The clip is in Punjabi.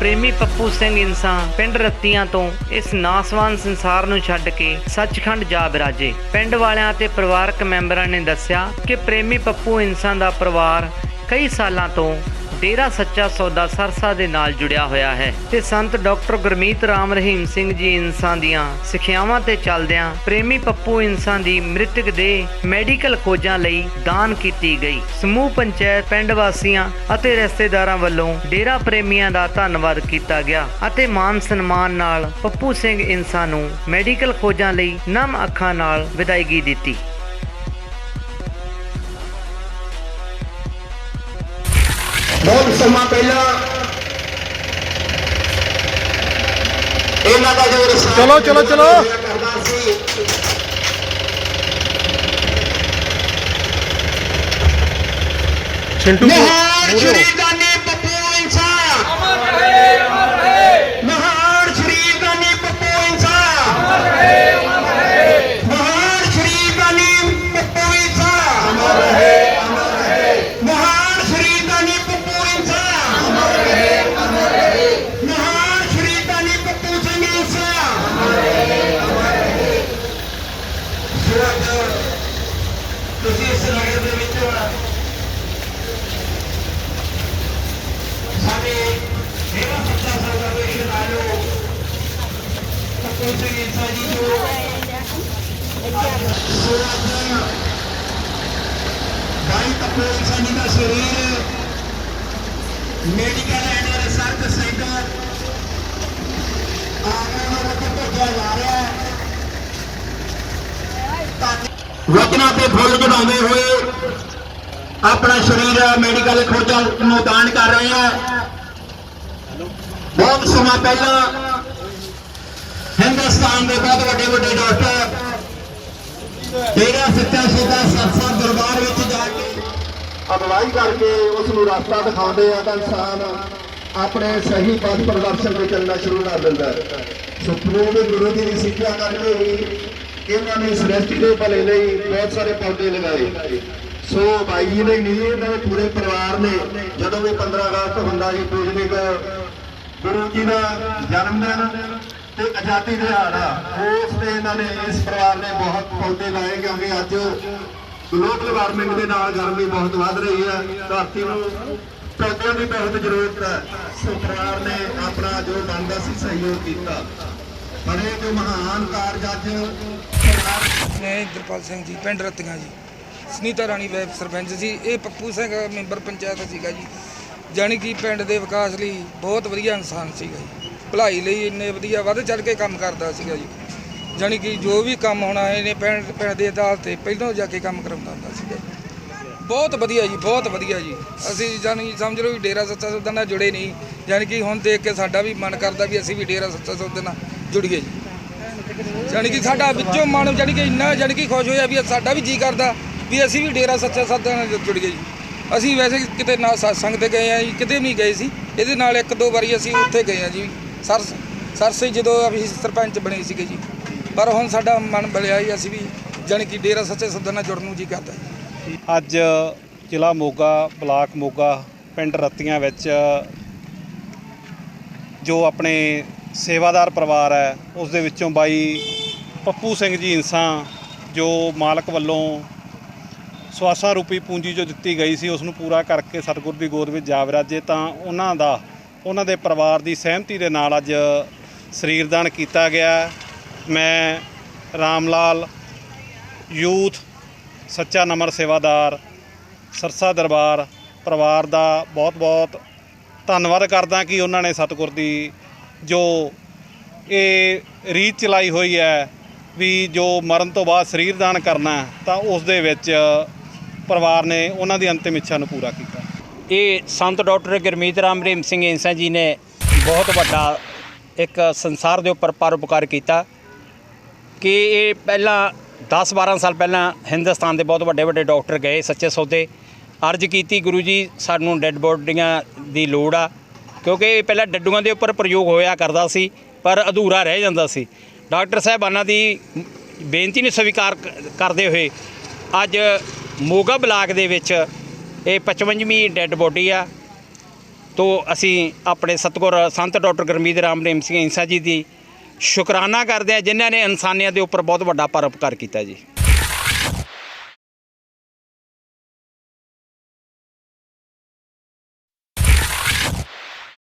ਪ੍ਰੇਮੀ ਪੱਪੂ ਸਿੰਘ ਇਨਸਾਂ ਪਿੰਡ ਰੱਤੀਆਂ ਤੋਂ ਇਸ ਨਾਸਵਾਨ ਸੰਸਾਰ ਨੂੰ ਛੱਡ ਕੇ ਸੱਚਖੰਡ ਜਾ ਬਿਰਾਜੇ। ਪਿੰਡ ਵਾਲਿਆਂ ਤੇ ਪਰਿਵਾਰਕ ਮੈਂਬਰਾਂ ਨੇ ਦੱਸਿਆ ਕਿ ਪ੍ਰੇਮੀ ਪੱਪੂ ਇਨਸਾਂ ਦਾ ਪਰਿਵਾਰ ਕਈ ਸਾਲਾਂ ਤੋਂ ਡੇਰਾ ਸੱਚਾ ਸੌਦਾ ਸਰਸਾ ਦੇ ਨਾਲ ਜੁੜਿਆ ਹੋਇਆ ਹੈ ਤੇ ਸੰਤ ਡਾਕਟਰ ਗੁਰਮੀਤ ਰਾਮ ਰਹੀਮ ਸਿੰਘ ਜੀ ਇਨਸਾਂ ਦੀਆਂ ਸਿੱਖਿਆਵਾਂ ਤੇ ਚੱਲਦਿਆਂ ਪ੍ਰੇਮੀ ਪੱਪੂ ਇਨਸਾਂ ਦੀ ਮ੍ਰਿਤਕ ਦੇ ਮੈਡੀਕਲ ਖੋਜਾਂ ਲਈ ਦਾਨ ਕੀਤੀ ਗਈ। ਸਮੂਹ ਪੰਚਾਇਤ, ਪਿੰਡ ਵਾਸੀਆਂ ਅਤੇ ਰਿਸ਼ਤੇਦਾਰਾਂ ਵੱਲੋਂ ਡੇਰਾ ਪ੍ਰੇਮੀਆਂ ਦਾ ਧੰਨਵਾਦ ਕੀਤਾ ਗਿਆ ਅਤੇ ਮਾਨ ਸਨਮਾਨ ਨਾਲ ਪੱਪੂ ਸਿੰਘ ਇਨਸਾਂ ਨੂੰ ਮੈਡੀਕਲ ਖੋਜਾਂ ਲਈ ਨਮ ਅੱਖਾਂ ਨਾਲ ਵਿਦਾਇਗੀ ਦਿੱਤੀ। ਬਹੁਤ ਸਮਾਂ ਪਹਿਲਾਂ ਇਹਨਾਂ ਦਾ ਜੋ ਰਸਾਲਾ ਚਲੋ, ਚਲੋ, ਚਲੋ। ਕਰਦਾ ਸੀ ਛਿੰਟੂ ਮਹਾਨ ਮੂਹਰੇ ਸ਼੍ਰੀ ਪੱਪੂ ਸਿੰਘ ਇੰਸਾ ਜੀ ਜੋ ਭਾਈ ਪੱਪੂ ਇੰਸਾ ਜੀ ਦਾ ਸਰੀਰ medical and research centre Agra ਨੂੰ ਵਚਨਾਂ ਤੇ ਫੁੱਲ ਚੜਾਉਂਦੇ ਹੋਏ ਆਪਣਾ ਸਰੀਰ ਮੈਡੀਕਲ ਖੋਜਾਂ ਨੂੰ ਦਾਨ ਕਰ ਰਹੇ ਆ। ਬਹੁਤ ਸਮਾਂ ਪਹਿਲਾਂ ਹਿੰਦੁਸਤਾਨ ਦੇ ਬਹੁਤ ਵੱਡੇ ਵੱਡੇ ਡਾਕਟਰ ਤੇਰਾ ਸੱਚਾ ਸੌਦਾ ਸਰਸਾ ਦਰਬਾਰ ਵਿੱਚ ਜਾ ਕੇ ਅਗਵਾਈ ਕਰਕੇ ਉਸ ਨੂੰ ਰਸਤਾ ਦਿਖਾਉਂਦੇ ਆ ਤਾਂ ਇਨਸਾਨ ਆਪਣੇ ਸਹੀ ਪਥ ਪ੍ਰਦਰਸ਼ਨ ਤੇ ਚੱਲਣਾ ਸ਼ੁਰੂ ਕਰ ਦਿੰਦਾ ਹੈ। ਸੁਪਰੀਮ ਗੁਰੂ ਜੀ ਦੀ ਸਿੱਖਿਆ ਕਰਦੇ ਹੀ ਇਹਨਾਂ ਨੇ ਸ੍ਰਿਸ਼ਟੀ ਦੇ ਭਲੇ ਲਈ ਬਹੁਤ ਸਾਰੇ ਪੌਦੇ ਲਗਾਏ। ਸੋ ਭਾਈ ਜੀ ਨੇ ਨਹੀਂ, ਇਹਨਾਂ ਦੇ ਪੂਰੇ ਪਰਿਵਾਰ ਨੇ ਜਦੋਂ ਵੀ 15 ਅਗਸਤ ਹੁੰਦਾ ਜੀ ਪੂਜਨਿਕ ਗੁਰੂ ਜੀ ਦਾ ਜਨਮ ਦਿਨ ਤੇ ਆਜ਼ਾਦੀ ਦਿਹਾੜਾ ਉਸ ਤੇ ਇਹਨਾਂ ਨੇ, ਇਸ ਪਰਿਵਾਰ ਨੇ ਬਹੁਤ ਪੌਦੇ ਲਾਏ ਕਿਉਂਕਿ ਅੱਜ ਗਲੋਬਲ ਵਾਰਮਿੰਗ ਦੇ ਨਾਲ ਗਰਮੀ ਬਹੁਤ ਵੱਧ ਰਹੀ ਹੈ। ਧਰਤੀ ਨੂੰ ਪੌਦਿਆਂ ਦੀ ਬਹੁਤ ਜ਼ਰੂਰਤ ਹੈ। ਸੋ ਨੇ ਆਪਣਾ ਜੋ ਬਣਦਾ ਸੀ ਸਹਿਯੋਗ ਕੀਤਾ। ਬੜੇ ਜੋ ਮਹਾਨ ਕਾਰਜ ਅੱਜ ਸਰਕਾਰ ਮੈਂ ਇੰਦਰਪਾਲ ਸਿੰਘ ਜੀ, ਪਿੰਡ ਰਤੀਆਂ ਜੀ। ਸੁਨੀਤਾ ਰਾਣੀ ਵੈਬ ਸਰਪੰਚ ਸੀ। ਇਹ ਪੱਪੂ ਸਿੰਘ ਮੈਂਬਰ ਪੰਚਾਇਤ ਸੀਗਾ ਜੀ। ਜਾਣੀ ਕਿ ਪਿੰਡ ਦੇ ਵਿਕਾਸ ਲਈ ਬਹੁਤ ਵਧੀਆ ਇਨਸਾਨ ਸੀਗਾ ਜੀ। ਭਲਾਈ ਲਈ ਇੰਨੇ ਵਧੀਆ ਵੱਧ ਚੜ ਕੇ ਕੰਮ ਕਰਦਾ ਸੀਗਾ ਜੀ। ਜਾਣੀ ਕਿ ਜੋ ਵੀ ਕੰਮ ਹੋਣਾ ਇਹਨੇ ਪਿੰਡ ਪਿੰਡ ਦੇ ਅਦਾਲਤ ਤੇ ਪਹਿਲਾਂ ਜਾ ਕੇ ਕੰਮ ਕਰਾਉਂਦਾ ਹੁੰਦਾ ਸੀਗਾ। ਬਹੁਤ ਵਧੀਆ ਜੀ, ਬਹੁਤ ਵਧੀਆ ਜੀ। ਅਸੀਂ ਜਾਣੀ ਸਮਝ ਲਓ ਵੀ ਡੇਰਾ ਸੱਚਾ ਸੌਦਾ ਨਾਲ ਜੁੜੇ ਨਹੀਂ, ਜਾਣੀ ਕਿ ਹੁਣ ਦੇਖ ਕੇ ਸਾਡਾ ਵੀ ਮਨ ਕਰਦਾ ਵੀ ਅਸੀਂ ਵੀ ਡੇਰਾ ਸੱਚਾ ਸੌਦਾ ਨਾਲ ਜੁੜੀਏ ਜੀ। ਜਾਣੀ ਕਿ ਸਾਡਾ ਵਿੱਚੋਂ ਮਨ ਜਾਣੀ ਕਿ ਇੰਨਾ ਜਾਣੀ ਕਿ ਖੁਸ਼ ਹੋਇਆ ਵੀ ਸਾਡਾ ਵੀ ਜੀ ਕਰਦਾ ਵੀ ਅਸੀਂ ਵੀ ਡੇਰਾ ਸੱਚਾ ਸੌਦਾ ਨਾਲ ਜੁੜ ਗਏ ਜੀ। ਅਸੀਂ ਵੈਸੇ ਕਿਤੇ ਨਾ ਸਤਸੰਗ ਤੇ ਗਏ ਆ ਜੀ, ਕਿਤੇ ਵੀ ਨਹੀਂ ਗਏ ਸੀ। ਇਹਦੇ ਨਾਲ ਇੱਕ ਦੋ ਵਾਰੀ ਅਸੀਂ ਉੱਥੇ ਗਏ ਆ ਜੀ। ਸਰ ਸਰਸੇ ਜਦੋਂ ਅਸੀਂ ਸਰਪੰਚ ਬਣੇ ਸੀਗੇ ਜੀ। ਪਰ ਹੁਣ ਸਾਡਾ ਮਨ ਬਲਿਆ ਹੀ ਅਸੀਂ ਵੀ ਜਾਣੀ ਕਿ ਡੇਰਾ ਸੱਚੇ ਸੌਦਾ ਨਾਲ ਜੁੜਨ ਨੂੰ ਜੀ ਕਰਦਾ ਜੀ। ਅੱਜ ਜ਼ਿਲ੍ਹਾ ਮੋਗਾ, ਬਲਾਕ ਮੋਗਾ, ਪਿੰਡ ਰੱਤੀਆਂ ਵਿੱਚ ਜੋ ਆਪਣੇ ਸੇਵਾਦਾਰ ਪਰਿਵਾਰ ਹੈ, ਉਸ ਦੇ ਵਿੱਚੋਂ ਬਾਈ ਪੱਪੂ ਸਿੰਘ ਜੀ ਇਨਸਾਂ, ਜੋ ਮਾਲਕ ਵੱਲੋਂ ਸਵਾਸਾ ਰੂਪੀ ਪੂੰਜੀ ਜੋ ਦਿੱਤੀ ਗਈ ਸੀ, ਉਸ ਨੂੰ ਪੂਰਾ ਕਰਕੇ ਸਤਿਗੁਰ ਦੀ ਗੋਦ ਵਿੱਚ ਜਾ ਵਿਰਾਜੇ ਤਾਂ ਉਹਨਾਂ ਦਾ ਉਹਨਾਂ ਦੇ ਪਰਿਵਾਰ ਦੀ ਸਹਿਮਤੀ ਦੇ ਨਾਲ ਅੱਜ ਸਰੀਰਦਾਨ ਕੀਤਾ ਗਿਆ ਮੈਂ ਰਾਮ ਲਾਲ ਯੂਥ, ਸੱਚਾ ਨਮਰ ਸੇਵਾਦਾਰ, ਸਰਸਾ ਦਰਬਾਰ ਪਰਿਵਾਰ ਦਾ ਬਹੁਤ-ਬਹੁਤ ਧੰਨਵਾਦ ਕਰਦਾ ਕਿ ਉਹਨਾਂ ਨੇ ਸਤਿਗੁਰ ਦੀ ਜੋ ਇਹ ਰੀਤ ਚਲਾਈ ਹੋਈ ਹੈ ਵੀ ਜੋ ਮਰਨ ਤੋਂ ਬਾਅਦ ਸਰੀਰ ਦਾਨ ਕਰਨਾ ਤਾਂ ਉਸ ਦੇ ਵਿੱਚ ਪਰਿਵਾਰ ਨੇ ਉਹਨਾਂ ਦੀ ਅੰਤਿਮ ਇੱਛਾ ਨੂੰ ਪੂਰਾ ਕੀਤਾ। ਇਹ ਸੰਤ ਡਾਕਟਰ ਗੁਰਮੀਤ ਰਾਮ ਰਹੀਮ ਸਿੰਘ ਇੰਸਾ ਜੀ ਨੇ ਬਹੁਤ ਵੱਡਾ ਇੱਕ ਸੰਸਾਰ ਦੇ ਉੱਪਰ ਪਰਉਪਕਾਰ ਕੀਤਾ ਕਿ ਇਹ ਪਹਿਲਾਂ 10-12 ਸਾਲ ਪਹਿਲਾਂ ਹਿੰਦੁਸਤਾਨ ਦੇ ਬਹੁਤ ਵੱਡੇ ਵੱਡੇ ਡਾਕਟਰ ਗਏ ਸੱਚੇ ਸੌਦੇ, ਅਰਜ਼ ਕੀਤੀ ਗੁਰੂ ਜੀ ਸਾਨੂੰ ਡੈੱਡ ਬੋਡੀਆਂ ਦੀ ਲੋੜ ਆ, ਕਿਉਂਕਿ ਇਹ ਪਹਿਲਾਂ ਡੱਡੂਆਂ ਦੇ ਉੱਪਰ ਪ੍ਰਯੋਗ ਹੋਇਆ ਕਰਦਾ ਸੀ, ਪਰ ਅਧੂਰਾ ਰਹਿ ਜਾਂਦਾ ਸੀ। ਡਾਕਟਰ ਸਾਹਿਬਾਨਾਂ ਦੀ ਬੇਨਤੀ ਨੂੰ ਸਵੀਕਾਰ ਕਰਦੇ ਹੋਏ ਅੱਜ ਮੋਗਾ ਬਲਾਕ ਦੇ ਵਿੱਚ ਇਹ 55ਵੀਂ ਡੈੱਡ ਬੋਡੀ ਆ। ਤੋਂ ਅਸੀਂ ਆਪਣੇ ਸਤਿਗੁਰ ਸੰਤ ਡਾਕਟਰ ਗੁਰਮੀਤ ਰਾਮ ਰਹੀਮ ਸਿੰਘ ਇੰਸਾ ਜੀ ਦੀ ਸ਼ੁਕਰਾਨਾ ਕਰਦੇ ਹਾਂ ਜਿਨ੍ਹਾਂ ਨੇ ਇਨਸਾਨੀਅਤ ਦੇ ਉੱਪਰ ਬਹੁਤ ਵੱਡਾ ਪਰਉਪਕਾਰ ਕੀਤਾ ਜੀ।